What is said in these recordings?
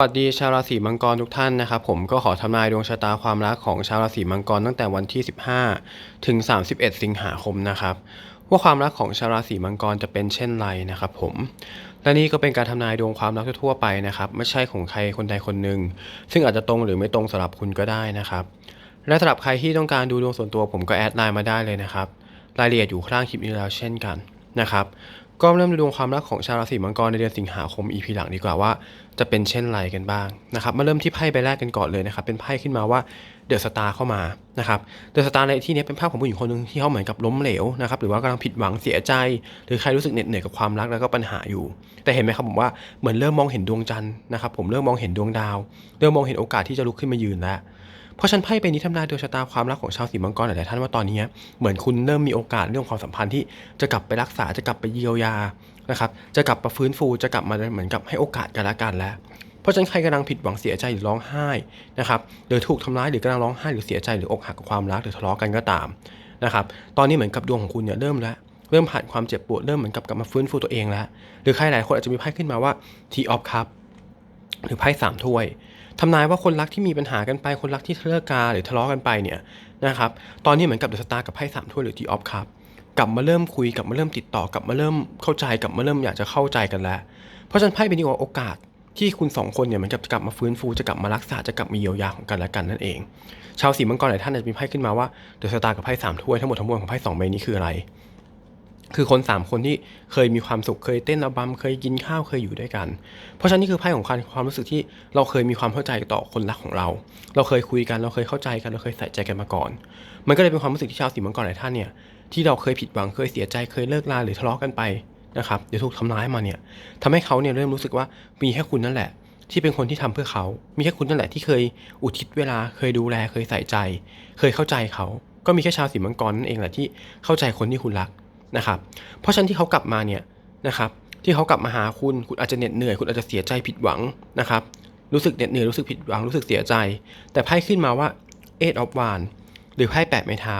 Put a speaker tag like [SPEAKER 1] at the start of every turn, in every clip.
[SPEAKER 1] สวัสดีชาวราศีมังกรทุกท่านนะครับผมก็ขอทำนายดวงชะตาความรักของชาวราศีมังกรตั้งแต่วันที่ 15 ถึง 31 สิงหาคมนะครับว่าความรักของชาวราศีมังกรจะเป็นเช่นไรนะครับผมและนี่ก็เป็นการทำนายดวงความรักทั่วไปนะครับไม่ใช่ของใครคนใดคนหนึ่งซึ่งอาจจะตรงหรือไม่ตรงสำหรับคุณก็ได้นะครับและสำหรับใครที่ต้องการดูดวงส่วนตัวผมก็แอดไลน์มาได้เลยนะครับรายละเอียดอยู่ข้างคลิปนี้แล้วเช่นกันนะครับ ก็เริ่มดูดวงความรักของชาวราศีมังกรในเดือนสิงหาคม EP หลังดีกว่าว่าจะเป็นเช่นไรกันบ้างนะครับมาเริ่มที่ไพ่ใบแรกกันก่อนเลยนะครับเป็นไพ่ขึ้นมาว่าเดอะสตาร์เข้ามานะครับเดอะสตาร์ในที่นี้เป็นภาพของผู้หญิงคนหนึ่งที่เขาเหมือนกับล้มเหลวนะครับหรือว่ากำลังผิดหวังเสียใจ หรือใครรู้สึกเหน็ดเหนื่อยกับความรักแล้วก็ปัญหาอยู่ แต่เห็นไหมครับผมว่าเหมือนเริ่มมองเห็นดวงจันทร์นะครับผมเริ่มมองเห็นดวงดาว เริ่มมองเห็นโอกาสที่จะลุกขึ้นมายืนแล้ว เพราะฉันไพ่ใบนี้ทำนายดวงชะตาความรักของชาวสีมังกรหลายท่านว่าตอนนี้เหมือนคุณเริ่มมีโอกาสเรื่องความสัมพันธ์ที่จะกลับไปรักษาจะกลับไปเยียวยานะครับจะกลับมาฟื้นฟูจะกลับมาเหมือนกับให้โอกาสกันละกันแล้ว เพราะฉะนั้นใครกำลังผิดหวังเสียใจหรือร้องไห้นะครับหรือถูกทำร้ายหรือกำลังร้องไห้หรือเสียใจหรืออกหักกับความรักหรือทะเลาะกันก็ตามนะครับตอนนี้เหมือนกับดวงของคุณเนี่ยเริ่มแล้วเริ่มผ่านความเจ็บปวดเริ่มเหมือนกับกลับมาฟื้นฟูตัวเองแล้ว หรือใครหลายคนอาจจะมีไพ่ขึ้นมาว่า T of Cup หรือไพ่สามถ้วย ทำนายว่าคนรักที่มีปัญหากันไป คนรักที่เลิกกาหรือทะเลาะกันไปเนี่ยนะครับตอนนี้เหมือนกับเดอะสตาร์กับไพ่สามถ้วยหรือ T of Cup กลับมาเริ่มคุยกลับมาเริ่มติดต่อกลับมาเริ่มเข้าใจกลับมาเริ่มอยากจะเข้าใจกันแล้ว เพราะฉะนั้นไพ่เป็นโอกาสที่คุณสองคนเนี่ยเหมือนกับจะกลับมาฟื้นฟูจะกลับมารักษาจะกลับมาเยียวยาของกันและกันนั่นเอง ชาวสีมังกรหลายท่านอาจจะมีไพ่ขึ้นมาว่าเดอะสตาร์กับไพ่สามถ้วยทั้งหมดทั้งมวลของไพ่สองใบนี้คืออะไร คือคนสามคนที่เคยมีความสุขเคยเต้นระบำเคยกินข้าวเคยอยู่ด้วยกัน เพราะฉะนั้นนี่คือไพ่ของความความรู้สึกที่เราเคยมีความเข้าใจต่อคนรักของเรา เราเคยคุยกันเราเคยเข้าใจกันเราเคยใส่ใจกันมาก่อน มันก็เลยเป็นความรู้สึกที่ชาวสีมังกรหลายท่านเนี่ยที่เราเคยผิดหวังเคยเสียใจเคยเลิกลาหรือทะเลาะกันไปนะครับเดี๋ยวถูกทำร้ายมาเนี่ยทำให้เขาเนี่ยเริ่มรู้สึกว่ามีแค่คุณนั่นแหละ ที่เป็นคนที่ทำเพื่อเขา มีแค่คุณนั่นแหละที่เคยอุทิศเวลาเคยดูแลเคยใส่ใจ เคยเข้าใจเขา ก็มีแค่ชาวสีมังกรนั่นเองแหละที่เข้าใจคนที่คุณรัก นะครับเพราะฉะนั้นที่เขากลับมาเนี่ยนะครับที่เขากลับมาหาคุณคุณอาจจะเหน็ดเหนื่อยคุณอาจจะเสียใจผิดหวังนะครับรู้สึกเหน็ดเหนื่อยรู้สึกผิดหวังรู้สึกเสียใจ แต่ไพ่ขึ้นมาว่าเอ็ดออฟวานหรือไพ่แปดไม้เท้า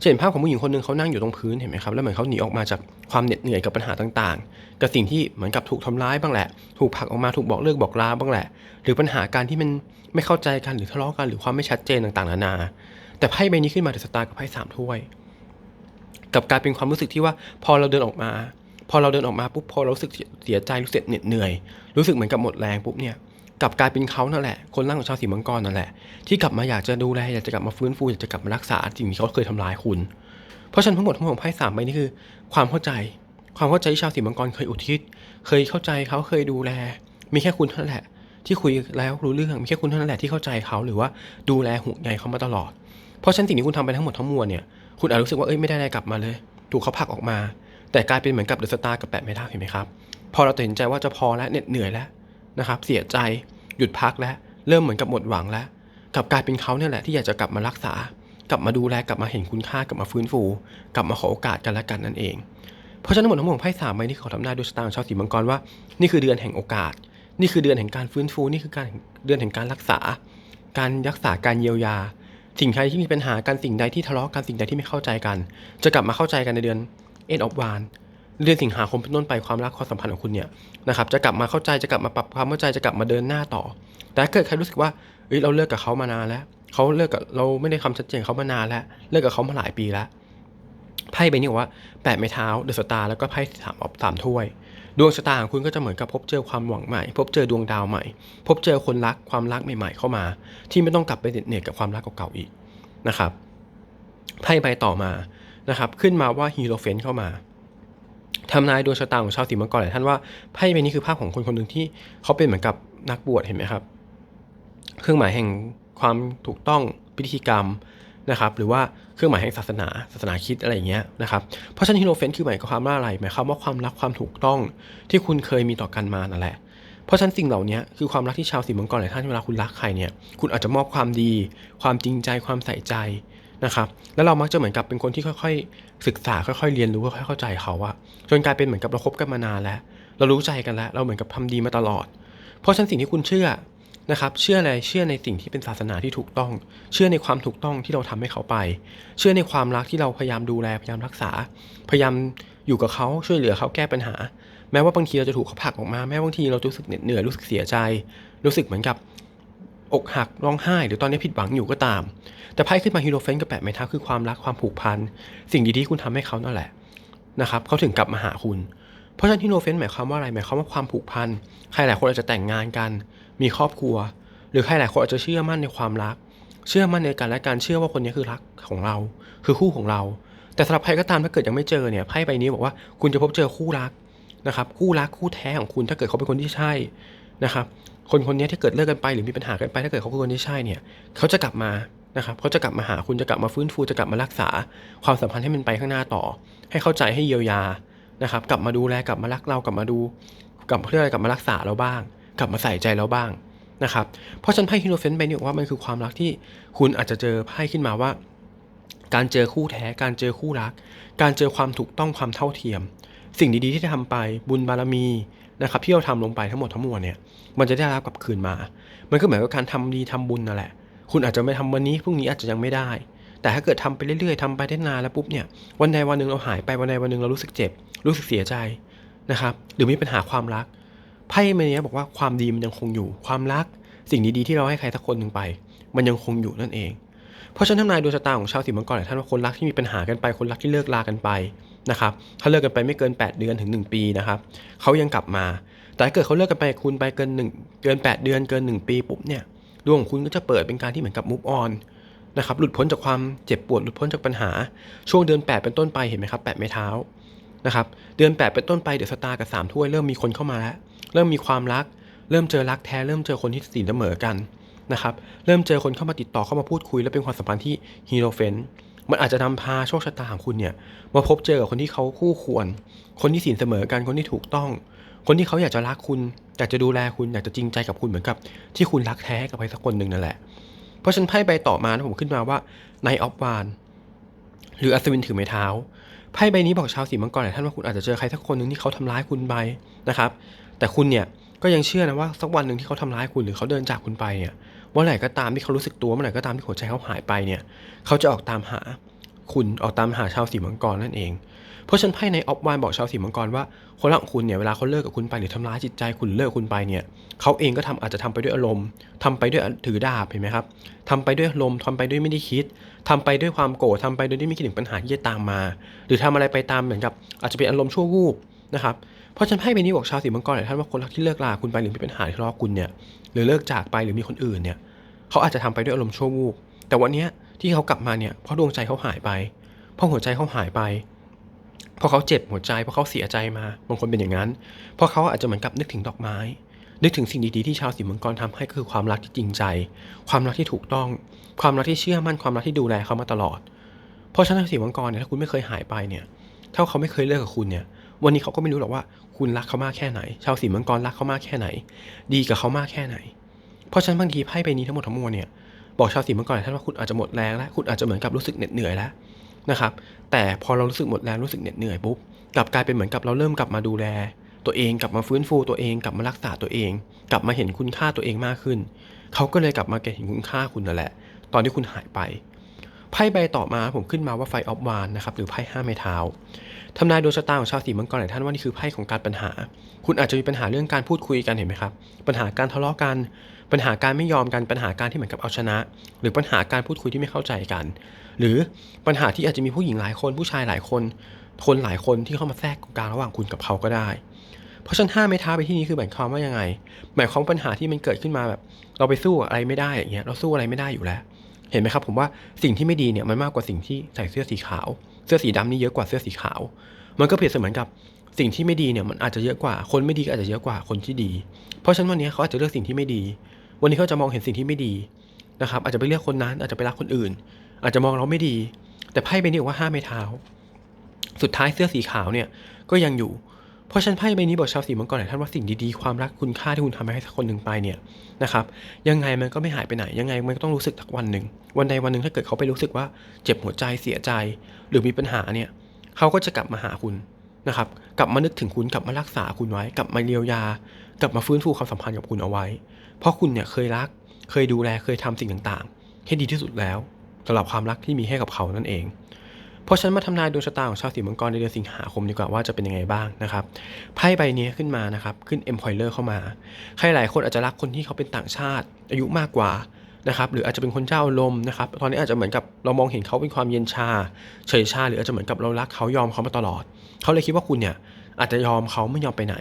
[SPEAKER 1] จะเห็นภาพของผู้หญิงคนหนึ่งเขานั่งอยู่ตรงพื้นเห็นไหมครับแล้วเหมือนเขาหนีออกมาจากความเหน็ดเหนื่อยกับปัญหาต่างๆ กับสิ่งที่เหมือนกับถูกทำร้ายบ้างแหละ ถูกผลักออกมาถูกบอกเลิกบอกลาบ้างแหละ หรือปัญหาการที่มันไม่เข้าใจกันหรือทะเลาะกันหรือความไม่ชัดเจนต่างๆนานา แต่ไพ่ใบนี้ขึ้นมาเดอะสตาร์กับไพ่สามถ้วย กับกลายเป็นความรู้สึกที่ว่าพอเราเดินออกมา พอเราเดินออกมาปุ๊บพอเรารู้สึกเสียใจรู้สึกเหน็ดเหนื่อย รู้สึกเหมือนกับหมดแรงปุ๊บเนี่ยกลับกลายเป็นเขานั่นแหละ คนร่างของชาวสีมังกรนั่นแหละ ที่กลับมาอยากจะดูแลอยากจะกลับมาฟื้นฟูอยากจะกลับมารักษาสิ่งที่เขาเคยทำร้ายคุณ เพราะฉะนั้นทั้งหมดทั้งมวลของไพ่สามใบนี้คือ ความเข้าใจ ความเข้าใจที่ชาวสีมังกรเคยอุทิศ เคยเข้าใจเขาเคยดูแล มีแค่คุณเท่านั้นแหละ ที่คุยแล้วรู้เรื่องมีแค่คุณเท่านั้นแหละที่เข้าใจเขาหรือว่าดูแลห่วงใยเขามาตลอด เพราะฉะนั้นสิ่งที่คุณทำไปทั้งหมดทั้งมวลเนี่ย คุณอาจรู้สึกว่าเอ้ยไม่ได้อะไรกลับมาเลย ถูกเขาผลักออกมา แต่กลายเป็นเหมือนกับเดอะสตาร์กับแปดไม่ได้เห็นไหมครับพอเราตัดสินใจว่าจะพอแล้วเหน็ดเหนื่อยแล้วนะครับเสียใจหยุดพักแล้ว เริ่มเหมือนกับหมดหวังแล้วกลับกลายเป็นเขาเนี่ยแหละที่อยากจะกลับมารักษา กลับมาดูแลกลับมาเห็นคุณค่ากลับมาฟื้นฟู กลับมาขอโอกาสกันและกันนั่นเอง เพราะฉะนั้นหมดทั้งมวลของไพ่สามใบที่ขอทำนายดวงชะตาของชาวสีมังกรว่านี่คือเดือนแห่งโอกาส นี่คือเดือนแห่งการฟื้นฟู นี่คือการเดือนแห่งการรักษา การรักษาการเยียวยา สิ่งใดที่มีปัญหากันสิ่งใดที่ทะเลาะกันสิ่งใดที่ไม่เข้าใจกัน จะกลับมาเข้าใจกันในเดือนเอ็นออฟวานเดือนสิงหาคมเป็นต้นไปความรักความสัมพันธ์ของคุณเนี่ยนะครับจะกลับมาเข้าใจจะกลับมาปรับความเข้าใจจะกลับมาเดินหน้าต่อ แต่เกิดใครรู้สึกว่าเฮ้ยเราเลิกกับเขามานานแล้วเขาเลิกกับเราไม่ได้คำชัดเจนเขามานานแล้วเลิกกับเขามาหลายปีแล้วไพ่ใบนี้บอกว่าแปดไม้เท้าเดอะสตาร์แล้วก็ไพ่สามออฟสามถ้วย ดวงชะตาของคุณก็จะเหมือนกับพบเจอความหวังใหม่ พบเจอดวงดาวใหม่ พบเจอคนรักความรักใหม่ ๆ เข้ามา ที่ไม่ต้องกลับไปเหน็ดเหนื่อยกับความรักเก่าๆอีกนะครับไพ่ใบต่อมานะครับ ขึ้นมาว่าฮีโรเฟนเข้ามาทำนายดวงชะตาของชาวสีมังกรหลายท่านว่าไพ่ใบนี้คือภาพของคนคนหนึ่งที่เขาเป็นเหมือนกับนักบวชเห็นไหมครับ เครื่องหมายแห่งความถูกต้องพิธีกรรม นะครับหรือว่าเครื่องหมายแห่งศาสนาศาสนาคิดอะไรอย่างเงี้ยนะครับเพราะฉะนั้นฮีโรเฟนคือหมายความว่าอะไรหมายความว่าความรักความถูกต้องที่คุณเคยมีต่อกันมานั่นแหละเพราะฉะนั้นสิ่งเหล่านี้คือความรักที่ชาวสีมังกรหลายท่านเวลาคุณรักใครเนี่ยคุณอาจจะมอบความดี ความจริงใจความใส่ใจนะครับแล้วเรามักจะเหมือนกับเป็นคนที่ค่อยๆ ศึกษาค่อยๆเรียนรู้ค่อยๆเข้าใจเขาอะจนกลายเป็นเหมือนกับเราคบกันมานานแล้ว เรารู้ใจกันแล้ว เราเหมือนกับทำดีมาตลอด เพราะฉะนั้นสิ่งที่คุณเชื่อ นะครับเชื่ออะไรเชื่อในสิ่งที่เป็นศาสนาที่ถูกต้อง เชื่อในความถูกต้องที่เราทำให้เขาไป เชื่อในความรักที่เราพยายามดูแลพยายามรักษา พยายามอยู่กับเขาช่วยเหลือเขาแก้ปัญหา แม้ว่าบางทีเราจะถูกเขาผลักออกมาแม้บางทีเราจะรู้สึกเหน็ดเหนื่อยรู้สึกเสียใจ รู้สึกเหมือนกับอกหักร้องไห้ หรือตอนนี้ผิดหวังอยู่ก็ตาม แต่ไพ่ขึ้นมาฮีโรเฟนกับแปดไม้เท้าคือความรักความผูกพัน สิ่งดีๆที่คุณทำให้เขานั่นแหละนะครับเขาถึงกลับมาหาคุณ เพราะฉะนั้นฮีโรเฟนหมายความว่าอะไรหมายความว่าความผูกพันใครหลายคนอาจจะแต่งงานกัน มีครอบครัว หรือใครหลายคนอาจจะเชื่อมั่นในความรัก เชื่อมั่นในการและการเชื่อว่าคนนี้คือรักของเรา คือคู่ของเรา แต่สำหรับใครก็ตามถ้าเกิดยังไม่เจอเนี่ยไพ่ใบนี้บอกว่าคุณจะพบเจอคู่รักนะครับคู่รักคู่แท้ของคุณถ้าเกิดเขาเป็นคนที่ใช่นะครับคนคนนี้ถ้าเกิดเลิกกันไปหรือมีปัญหากันไปถ้าเกิดเขาคือคนที่ใช่เนี่ยเขาจะกลับมานะครับเขาจะกลับมาหาคุณจะกลับมาฟื้นฟูจะกลับมารักษา ความสัมพันธ์ให้มันไปข้างหน้าต่อ ให้เข้าใจให้เยียวยา นะครับ กลับมาดูแลกลับมารักเรากลับมาดูกลับเพื่ออะไรกลับมารักษาเราบ้าง กลับมาใส่ใจเราบ้างนะครับเพราะฉันไพ่ฮิโรเฟนไปเนี่ยว่ามันคือความรักที่คุณอาจจะเจอไพ่ขึ้นมาว่า การเจอคู่แท้การเจอคู่รัก การเจอความถูกต้องความเท่าเทียม สิ่งดีๆที่ทำไปบุญบารมีนะครับที่เราทำลงไปทั้งหมดทั้งมวลเนี่ยมันจะได้รับกลับคืนมา มันก็เหมือนกับการทำดีทำบุญนั่นแหละ คุณอาจจะไม่ทำวันนี้พรุ่งนี้อาจจะยังไม่ได้ แต่ถ้าเกิดทำไปเรื่อยๆทำไปได้นานแล้วปุ๊บเนี่ยวันใดวันหนึ่งเราหายไปวันใดวันหนึ่งเรารู้สึกเจ็บ รู้สึกเสียใจนะครับ หรือมีปัญหาความรักไพ่ใบนี้บอกว่าความดีมันยังคงอยู่ ความรัก สิ่งดีๆที่เราให้ใครสักคนหนึ่งไป มันยังคงอยู่นั่นเอง เพราะฉะนั้นทำนายดวงชะตาของชาวสิงห์มังกรหลายท่านว่าคนรักที่มีปัญหากันไปคนรักที่เลิกลากันไปนะครับถ้าเลิกกันไปไม่เกิน 8 เดือนถึง 1 ปีนะครับเขายังกลับมา แต่ถ้าเกิดเขาเลิกกันไปคุณไปเกิน1เกิน 8 เดือนเกิน 1 ปีปุ๊บเนี่ยดวงของคุณก็จะเปิดเป็นการที่เหมือนกับมุฟออ นะครับหลุดพ้นจากความเจ็บปวดหลุดพ้นจากปัญหา ช่วงเดือน 8 เป็นต้นไปเห็นไหมครับ8ไม้เท้านะครับเดือน 8 เป็นต้นไปเดี๋ยวสตาร์กับ3ถ้วยเริ่มมีคนเข้ามาแล้ว เริ่มมีความรัก เริ่มเจอรักแท้เริ่มเจอคนที่สีเสมอกันนะครับเริ่มเจอคนเข้ามาติดต่อเข้ามาพูดคุย และเป็นความสัมพันธ์ที่ฮีโรเฟนมันอาจจะนำพาโชคชะตาของคุณเนี่ยมาพบเจอกับคนที่เขาคู่ควร คนที่สินเสมอกันคนที่ถูกต้อง คนที่เขาอยากจะรักคุณอยากจะดูแลคุณอยากจะจริงใจกับคุณเหมือนกับ ที่คุณรักแท้กับใครสักคนหนึ่งนั่นแหละ ราะฉันไพ่ใบต่อมานะผมขึ้นมาว่าในออฟวานหรืออัศวินถือไม้เท้าไพ่ใบนี้บอกชาวสีมังกรหลายท่านว่าคุณอาจจะเจอใครสักคนหนึ่งที่เขาทำร้ายคุณไปนะครับ แต่คุณเนี่ยก็ยังเชื่อนะว่าสักวันหนึ่งที่เขาทำร้ายคุณหรือเขาเดินจากคุณไปเนี่ยเมื่อไหร่ก็ตามที่เขารู้สึกตัวเมื่อไหร่ก็ตามที่หัวใจเขาหายไปเนี่ย เขาจะออกตามหาคุณออกตามหาชาวสีมังกรนั่นเอง เพราะฉันไพ่ในออฟวานบอกชาวสีมังกรว่าคนรักของคุณเนี่ยเวลาเขาเลิกกับคุณไปหรือทำร้ายจิตใจคุณเลิกคุณไปเนี่ยเขาเองก็ทำอาจจะทำไปด้วยอารมณ์ทำไปด้วยถือดาบเห็นไหมครับทำไปด้วยอารมณ์ทำไปด้วยไม่ได้คิดทำไปด้วยความโกรธทำไปโดยที่ไม่คิดถึงปัญหาที่จะตามมา หรือทำอะไรไปตามเหมือนกับ อาจจะเป็นอารมณ์ชั่ววูบนะครับเพราะฉันไพ่ใบนี้บอกชาวสีมังกรหลายท่านว่าคนรักที่เลิกลาคุณไปหรือมีปัญหาทะเลาะคุณเนี่ยหรือเลิกจากไปหรือมีคนอื่นเนี่ยเขาอาจจะทำไปด้วยอารมณ์ชั่ววูบแต่วันนี้ที่เขากลับมาเนี่ยเพราะดวงใจเขาหายไป เพราะหัวใจเขาหายไป พราะเขาเจ็บหัวใจเพราะเขาเสียใจมาบางคนเป็นอย่างนั้นเพราะเขาอาจจะเหมือนกับนึกถึงดอกไม้ นึกถึงสิ่งดีๆที่ชาวสีมังกรทำให้คือความรักที่จริงใจ ความรักที่ถูกต้อง ความรักที่เชื่อมั่นความรักที่ดูแลเขามาตลอด เพราะฉะนั้นสีมังกรเนี่ยถ้าคุณไม่เคยหายไปเนี่ยถ้าเขาไม่เคยเลิกกับคุณเนี่ย วันนี้เขาก็ไม่รู้หรอกว่าคุณรักเขามากแค่ไหน ชาวสีมังกรรักเขามากแค่ไหน ดีกับเขามากแค่ไหน เพราะฉะนั้นบางทีไพ่ใบนี้ทั้งหมดทั้งมวลเนี่ยบอกชาวสีมังกรหลยท่านว่าคุณอาจจะหมดแรงแล้วคุณอาจจะเหมือนกับรู้สึกเหน็ดเหนื่อยแล้ว นะครับ แต่พอเรารู้สึกหมดแรงรู้สึกเหน็ดเหนื่อยปุ๊บกลับกลายเป็นเหมือนกับเราเริ่มกลับมาดูแล ตัวเองกลับมาฟื้นฟูตัวเองกลับมารักษาตัวเอง กลับมาเห็นคุณค่าตัวเองมากขึ้น เขาก็เลยกลับมาเห็นคุณค่าคุณนั่นแหละ ตอนที่คุณหายไปไพ่ใบต่อมาผมขึ้นมาว่าไฟออฟวานนะครับหรือไพ่ห้าไม้เท้าทำนายดวงชะตาของชาวสีมังกรหลายท่านว่านี่คือไพ่ของการปัญหา คุณอาจจะมีปัญหาเรื่องการพูดคุยกันเห็นไหมครับ ปัญหาการทะเลาะกัน ปัญหาการไม่ยอมกันปัญหาการที่เหมือนกับเอาชนะ หรือปัญหาการพูดคุยที่ไม่เข้าใจกัน หรือปัญหาที่อาจจะมีผู้หญิงหลายคนผู้ชายหลายคน คนหลายคนที่เข้ามาแทรกกลางระหว่างคุณกับเขาก็ได้ เพราะฉะนั้นห้าไม้เท้าไปที่นี้คือหมายความว่ายังไง หมายความปัญหาที่มันเกิดขึ้นมาแบบ เราไปสู้อะไรไม่ได้อย่างเงี้ยเราสู้อะไรไม่ได้อยู่แล้ว เห็นไหมครับ ผมว่าสิ่งที่ไม่ดีเนี่ยมันมากกว่าสิ่งที่ใส่เสื้อสีขาว เสื้อสีดำนี่เยอะกว่าเสื้อสีขาว มันก็เปรียบเสมือนกับสิ่งที่ไม่ดีเนี่ยมันอาจจะเยอะกว่า คนไม่ดีก็อาจจะเยอะกว่าคนที่ดี เพราะฉะนั้นวันนี้เขาอาจจะเลือกสิ่งที่ไม่ดี วันนี้เขาจะมองเห็นสิ่งที่ไม่ดีนะครับอาจจะไปเลือกคนนั้นอาจจะไปรักคนอื่น อาจจะมองเราไม่ดี แต่ไพ่ใบนี้บอกว่าห้ามไม่เท้า สุดท้ายเสื้อสีขาวเนี่ยก็ยังอยู่ เพราะฉันไพ่ใบนี้บอกชาวสีมังกรหลายท่านว่าสิ่งดีๆ ความรักคุณค่าที่คุณทำให้คนหนึ่งไปเนี่ยนะครับ ยังไงมันก็ไม่หายไปไหน ยังไงมันก็ต้องรู้สึกสักวันหนึ่ง วันใดวันหนึ่งถ้าเกิดเขาไปรู้สึกว่าเจ็บหัวใจเสียใจ หรือมีปัญหาเนี่ยเขาก็จะกลับมาหาคุณนะครับกลับมานึกถึงคุณกลับมารักษาคุณไว้ กลับมาเยียวยา กลับมาฟื้นฟูความสัมพันธ์กับคุณเอาไว้ เพราะคุณเนี่ยเคยรัก เคยดูแลเคยทำสิ่งต่างๆให้ดีที่สุดแล้ว สำหรับความรักที่มีให้กับเขานั่นเอง เพราะฉันมาทำนายดวงชะตาของชาวสีมังกรในเดือนสิงหาคมดีกว่าว่าจะเป็นยังไงบ้างนะครับไพ่ใบนี้ขึ้นมานะครับขึ้น Employer เข้ามา ใครหลายคนอาจจะรักคนที่เขาเป็นต่างชาติ อายุมากกว่านะครับหรืออาจจะเป็นคนเจ้าลมณ์นะครับตอนนี้อาจจะเหมือนกับเรามองเห็นเขาเป็นความเย็นชา เฉยชา หรืออาจจะเหมือนกับเรารักเขายอมเขามาตลอด เขาเลยคิดว่าคุณเนี่ยอาจจะยอมเขาไม่ยอมไปไหน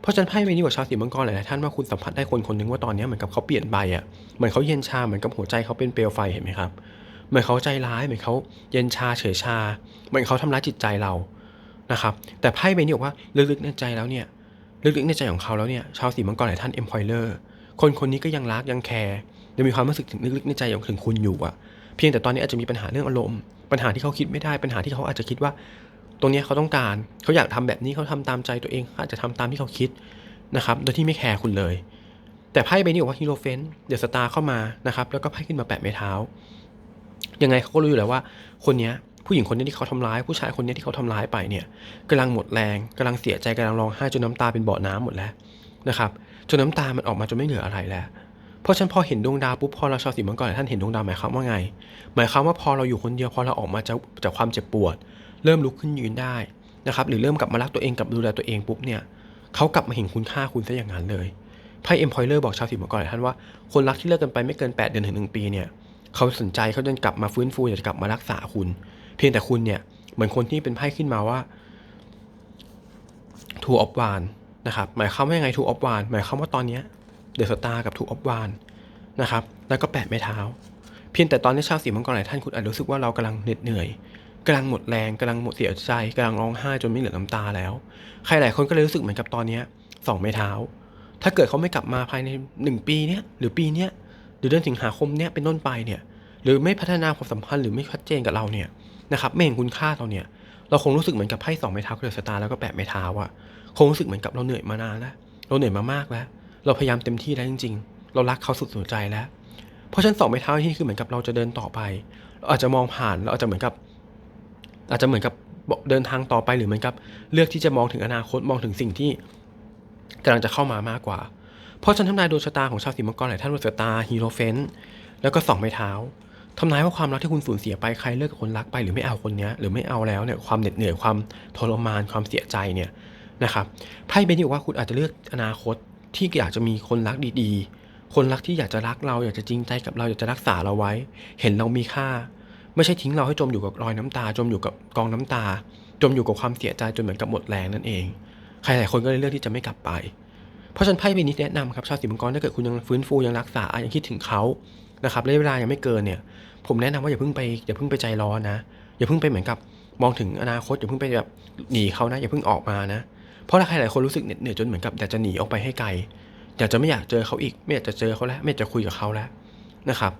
[SPEAKER 1] เพราะฉะนั้นไพ่ใบนี้กับชาวสีมังกรหลายๆท่านว่าคุณสัมผัสได้คนคนหนึ่งว่าตอนนี้เหมือนกับเขาเปลี่ยนไปอะเหมือนเขาเย็นชาเหมือนกับหัวใจเขาเป็นเปลวไฟเห็นไหมครับเมือนเขาใจร้ายเหมือนเขาเย็นชาเฉยชา เหมือนเขาทำร้ายจิตใจเรานะครับ แต่ไพ่ใบนี้บอกว่าลึกๆในใจแล้วเนี่ยลึกๆในใจของเขาแล้วเนี่ยชาวสีมังกรหลายท่าน employer คนคนนี้ก็ยังรักยังแคร์ยังมีความรู้สึกถึงลึกๆในใจของถึงคุณอยู่อะเพียงแต่ตอนนี้อาจจะมีปัญหาเรื่องอารมณ์ ปัญหาที่เขาคิดไม่ได้ปัญหาที่เขาอาจจะคิดว่า ตรงนี้เขาต้องการเขาอยากทำแบบนี้เขาทำตามใจตัวเองเขาอาจจะทำตามที่เขาคิดนะครับโดยที่ไม่แคร์คุณเลย แต่ไพ่ใบนี้บอกว่าฮีโร่เฟนเดอะสตาร์เข้ามานะครับแล้วก็ไพ่ขึ้นมาแปะไม้เท้า ยังไงเขาก็รู้อยู่แล้วว่า คนนี้ผู้หญิงคนนี้ที่เขาทำร้าย ผู้ชายคนนี้ที่เขาทำร้ายไปเนี่ยกำลังหมดแรงกำลังเสียใจกำลังร้องไห้จนน้ำตาเป็นเบาะน้ำหมดแล้วนะครับจนน้ำตามันออกมาจนไม่เหลืออะไรแล้วเพราะฉันพอเห็นดวงดาวปุ๊บพอเราชาวสีมังกรท่านเห็นดวงดาวหมายความว่าไง หมายความว่าพอเราอยู่คนเดียวพอเราออกมาจากจากความเจ็บปวด เริ่มลุกขึ้นยืนได้นะครับหรือเริ่มกลับมารักตัวเองกลับดูแลตัวเองปุ๊บเนี่ยเขากลับมาเห็นคุณค่าคุณซะอย่างนั้นเลยไพ่เอ็มพอยเลอร์บอกชาวสีมังกรหลายท่านว่าคนรักที่เลิกกันไปไม่เกิน 8 เดือนถึงหนึ่งปีเนี่ย เขาสนใจเขาจะกลับมาฟื้นฟูอยากจะกลับมารักษาคุณ เพียงแต่คุณเนี่ย เหมือนคนที่เป็นไพ่ขึ้นมาว่าทูออฟวานนะครับ หมายความว่ายังไงทูออฟวานหมายความว่าตอนนี้เดอะสตาร์กับทูออฟวานนะครับ แล้วก็แปะไม้เท้า เพียงแต่ตอนนี้ชาวสีมังกรหลายท่านคุณอาจรู้สึกว่าเรากำลังเหน็ดเหนื่อยกำลังหมดแรงกำลังหมดเสียใจกำลังร้องไห้จนไม่เหลือน้ำตาแล้ว ใครหลายคนก็เลยรู้สึกเหมือนกับตอนนี้สองไม้เท้า ถ้าเกิดเขาไม่กลับมาภายในหนึ่งปีเนี้ยหรือปีเนี้ย รือเดือนสิงหาคมเนี้ยเป็นต้นไปเนี่ยหรือไม่พัฒนาความสัมพันธ์หรือไม่ชัดเจนกับเราเนี่ยนะครับไม่เห็นคุณค่าเราเนี่ยเราคงรู้สึกเหมือนกับไพ่สองไม้เท้าเกิดสตาร์แล้วก็แปะไม้เท้าอะคงรู้สึกเหมือนกับเราเหนื่อยมานานแล้ว เราเหนื่อยมามากแล้ว เราพยายามเต็มที่แล้วจริง ๆ เรารักเขาสุดหัวใจแล้ว เพราะฉันสองไม้เท้าที่คือเหมือนกับเราจะเดินต่อไปเราอาจจะมองผ่านเราอาจจะเหมือนกับ อาจจะเหมือนกับเดินทางต่อไปหรือเหมือนกับ เลือกที่จะมองถึงอนาคตมองถึงสิ่งที่กำลังจะเข้ามามากกว่า เพราะฉันทำนายดวงชะตาของชาวสีมังกรหลายท่านว่าสตาฮีโรเฟนแล้วก็สองไม้เท้าทำนายว่าความรักที่คุณสูญเสียไปใครเลิกกับคนรักไปหรือไม่เอาคนนี้หรือไม่เอาแล้วเนี่ยความเหน็ดเหนื่อยความทรมานความเสียใจเนี่ยนะครับไพ่เบนนี่บอกว่าคุณอาจจะเลือกอนาคตที่อยากจะมีคนรักดีๆ คนรักที่อยากจะรักเราอยากจะจริงใจกับเราอยากจะรักษาเราไว้ เห็นเรามีค่า ไม่ใช่ทิ้งเราให้จมอยู่กับรอยน้ำตา จมอยู่กับกองน้ำตา จมอยู่กับความเสียใจจนเหมือนกับหมดแรงนั่นเอง ใครหลายคนก็เลยเลือกที่จะไม่กลับไป เพราะฉะนันไพ่เบนนี้แนะนำครับชาวสีมังกรถ้าเกิดคุณยังฟื้นฟูยังรักษายังคิดถึงเขานะครับระยะเวลายังไม่เกินเนี่ย ผมแนะนำว่าอย่าเพิ่งไปอย่าเพิ่งไปใจร้อนนะอย่าเพิ่งไปเหมือนกับมองถึงอนาคตอย่าเพิ่งไปแบบหนีเขานะอย่าเพิ่งออกมานะ เพราะถ้าใครหลายคนรู้สึกเหน็ดเหนื่อยจนเหมือนกับอยากจะหนีออกไปให้ไกลอยากจะไม่อยากเจอเขาอีก ไม่อยากจะเจอเขาแล้ว ไม่อยากจะคุยกับเขาแล้วนะครับ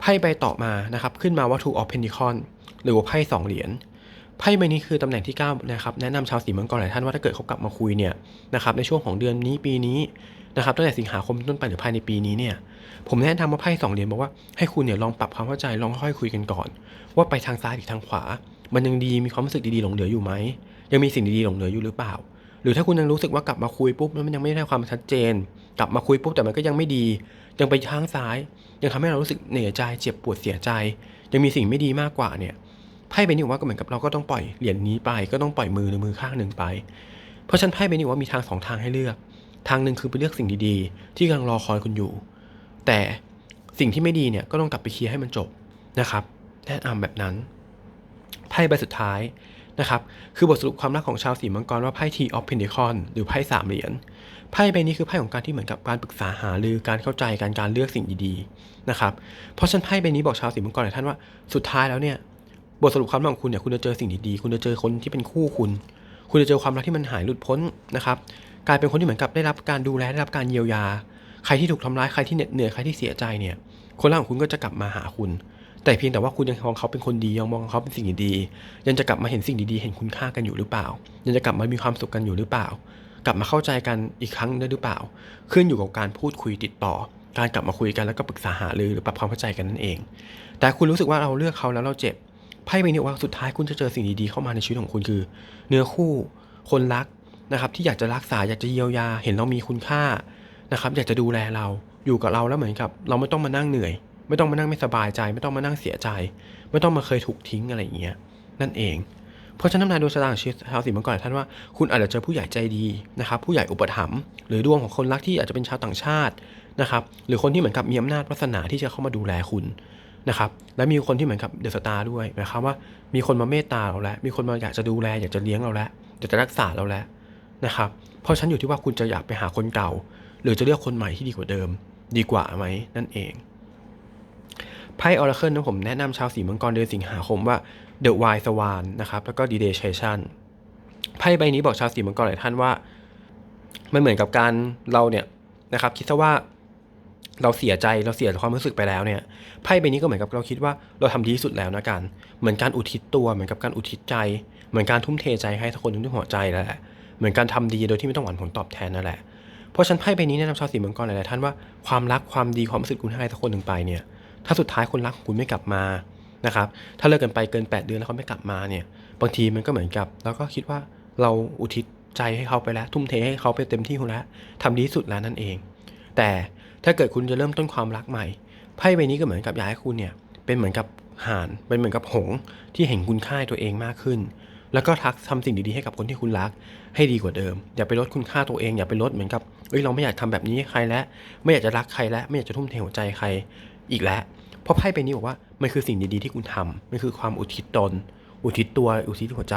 [SPEAKER 1] ไพ่ใบต่อมานะครับขึ้นมาว่า two of pentacle หรือว่าไพ่สองเหรียญ ไพ่ใบนี้คือตำแหน่งที่9นะครับแนะนำชาวสีมังกรหลายท่านว่าถ้าเกิดเขากลับมาคุยเนี่ยนะครับในช่วงของเดือนนี้ปีนี้นะครับตั้งแต่สิงหาคมต้นไปหรือภายในปีนี้เนี่ยผมแนะนำว่าไพ่สองเหรียญบอกว่าให้คุณเนี่ยลองปรับความเข้าใจลองค่อยคุยกันก่อน ว่าไปทางซ้ายหรือทางขวา มันยังดีมีความรู้สึกดีๆหลงเหลืออยู่ไหมยังมีสิ่งดีๆหลงเหลืออยู่หรือเปล่า หรือถ้าคุณยังรู้สึกว่ากลับมาคุยปุ๊บแล้วมันยังไม่ได้ความชัดเจน กลับมาคุยปุ๊บแต่มันก็ยังไม่ดี ยังไปทางซ้าย ยังทำให้เรารู้สึกเหนื่อยใจเจ็บปวดเสียใจ ยังมีสิ่งไม่ดีมากกว่าเนี่ย ไพ่ใบนี้ว่าก็เหมือนกับเราก็ต้องปล่อยเหรียญนี้ไป ก็ต้องปล่อยมือหรือมือข้างหนึ่งไป เพราะฉันไพ่ใบนี้ว่ามีทางสองทางให้เลือก ทางหนึ่งคือไปเลือกสิ่งดีๆ ที่กำลังรอคอยคุณอยู่ แต่สิ่งที่ไม่ดีเนี่ยก็ต้องกลับไปเคลียร์ให้มันจบนะครับแนะนำแบบนั้น ไพ่ใบสุดท้ายนะครับ คือบทสรุปความรักของชาวสีมังกรว่าไพ่ Tea of Pentacles หรือไพ่สามเหรียญ ไพ่ใบนี้คือไพ่ของการที่เหมือนกับการปรึกษาหารือการเข้าใจการการเลือกสิ่งดีๆนะครับ เพราะฉะนั้นไพ่ใบนี้บอกชาวสีมังกรหลายท่านว่า สุดท้ายแล้วเนี่ย บทสรุปความรักของคุณเนี่ยคุณจะเจอสิ่งดีๆคุณจะเจอคนที่เป็นคู่คุณ คุณจะเจอความรักที่มันหายหลุดพ้นนะครับกลายเป็นคนที่เหมือนกับได้รับการดูแลได้รับการเยียวยา ใครที่ถูกทำร้ายใครที่เหน็ดเหนื่อยใครที่เสียใจเนี่ย คนรักของคุณก็จะกลับมาหาคุณ แต่เพียงแต่ว่าคุณยังมองเขาเป็นคนดียังมองเขาเป็นสิ่งดีๆยังจะกลับมาเห็นสิ่งดีๆ เห็นคุณค่ากันอยู่หรือเปล่า ยังจะกลับมามีความสุขกันอยู่หรือเปล่า กลับมาเข้าใจกันอีกครั้งได้หรือเปล่า ขึ้นอยู่กับการพูดคุยติดต่อ การกลับมาคุยกันแล้วก็ปรึกษาหารือหรือปรับความเข้าใจกันนั่นเอง แต่คุณรู้สึกว่าเราเลือกเขาแล้วเราเจ็บ ไพ่ใบนี้ว่าสุดท้ายคุณจะเจอสิ่งดีๆเข้ามาในชีวิตของคุณคือ เนื้อคู่คนรักนะครับ ที่อยากจะรักษาอยากจะเยียวยา เห็นเรามีคุณค่านะครับ อยากจะดูแลเราอยู่กับเราแล้วเหมือนกับ เราไม่ต้องมานั่งเหนื่อย ไม่ต้องมานั่งไม่สบายใจ ไม่ต้องมานั่งเสียใจ ไม่ต้องมาเคยถูกทิ้งอะไรอย่างเงี้ยนั่นเองเพราะฉะนั้นทำนายดวงชะตาของชาวสีมังกรท่านว่าคุณอาจจะเจอผู้ใหญ่ใจดีนะครับ ผู้ใหญ่อุปถัมภ์หรือดวงของคนรักที่อาจจะเป็นชาวต่างชาตินะครับ หรือคนที่เหมือนกับมีอำนาจวาสนาที่จะเข้ามาดูแลคุณ นะครับและมีคนที่เหมือนกับเดอะสตาร์ด้วยหมายความว่ามีคนมาเมตตาเราแล้ว มีคนมาอยากจะดูแล อยากจะเลี้ยงเราแล้วอยากจะรักษาเราแล้วนะครับเพราะฉันอยู่ที่ว่าคุณจะอยากไปหาคนเก่า หรือจะเลือกคนใหม่ที่ดีกว่าเดิม ดีกว่าไหมนั่นเองไพ่ออราเคิลนะผมแนะนำชาวสีมังกรเดือนสิงหาคมว่า The Wise Swan นะครับแล้วก็ d e d a t i o n ไพ่ใบนี้บอกชาวสีมังกรหลายท่านว่า มันเหมือนกับการเราเนี่ยนะครับคิดซะว่า เราเสียใจเราเสียความรู้สึกไปแล้วเนี่ยไพ่ใบนี้ก็เหมือนกับเราคิดว่าเราทำดีที่สุดแล้วนะกัน เหมือนการอุทิศตัวเหมือนกับการอุทิศใจ เหมือนการทุ่มเทใจให้ทุกคนด้วยหัวใจแล้วแหละเหมือนการทำดีโดยที่ไม่ต้องหวังผลตอบแทนนั่นแหละเพราะฉันไพ่ใบนี้แนะนำชาวสีมังกรหลายๆท่านว่าความรักความดีความรู้สึกคุณให้สักคนหนึ่งไปเนี่ยถ้าสุดท้ายคนรักของคุณไม่กลับมานะครับถ้าเลิกกันไปเกิน 8 เดือนแล้วเขาไม่กลับมาเนี่ยบางทีมันก็เหมือนกับเราก็คิดว่าเราอุทิศใจให้เขาไปแล้ว ทุ่มเทให้เขาไปเต็มที่แล้วทำดีที่สุดแล้วนั่นเอง แต่ ถ้าเกิดคุณจะเริ่มต้นความรักใหม่ไพ่ใบนี้ก็เหมือนกับอยากให้คุณเนี่ยเป็นเหมือนกับห่านเป็นเหมือนกับหงส์ที่เห็นคุณค่าตัวเองมากขึ้น แล้วก็ทักทำสิ่งดีๆให้กับคนที่คุณรัก ให้ดีกว่าเดิม อย่าไปลดคุณค่าตัวเองอย่าไปลดเหมือนกับเอ้ยเราไม่อยากทำแบบนี้ให้ใครแล้วไม่อยากจะรักใครแล้วไม่อยากจะทุ่มเทหัวใจใครอีกแล้ว เพราะไพ่ใบนี้บอกว่ามันคือสิ่งดีๆที่คุณทำมันคือความอุทิศตน อุทิศตัวอุทิศหัวใจ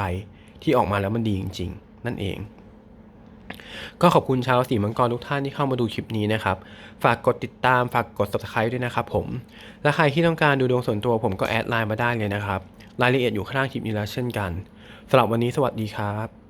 [SPEAKER 1] ที่ออกมาแล้วมันดีจริง ๆ นั่นเอง ก็ขอบคุณชาวสีมังกรทุกท่านที่เข้ามาดูคลิปนี้นะครับ ฝากกดติดตาม ฝากกด subscribe ด้วยนะครับผม และใครที่ต้องการดูดวงส่วนตัวผมก็แอดไลน์มาได้เลยนะครับ รายละเอียดอยู่ข้างล่างคลิปนี้แล้วเช่นกันสำหรับวันนี้สวัสดีครับ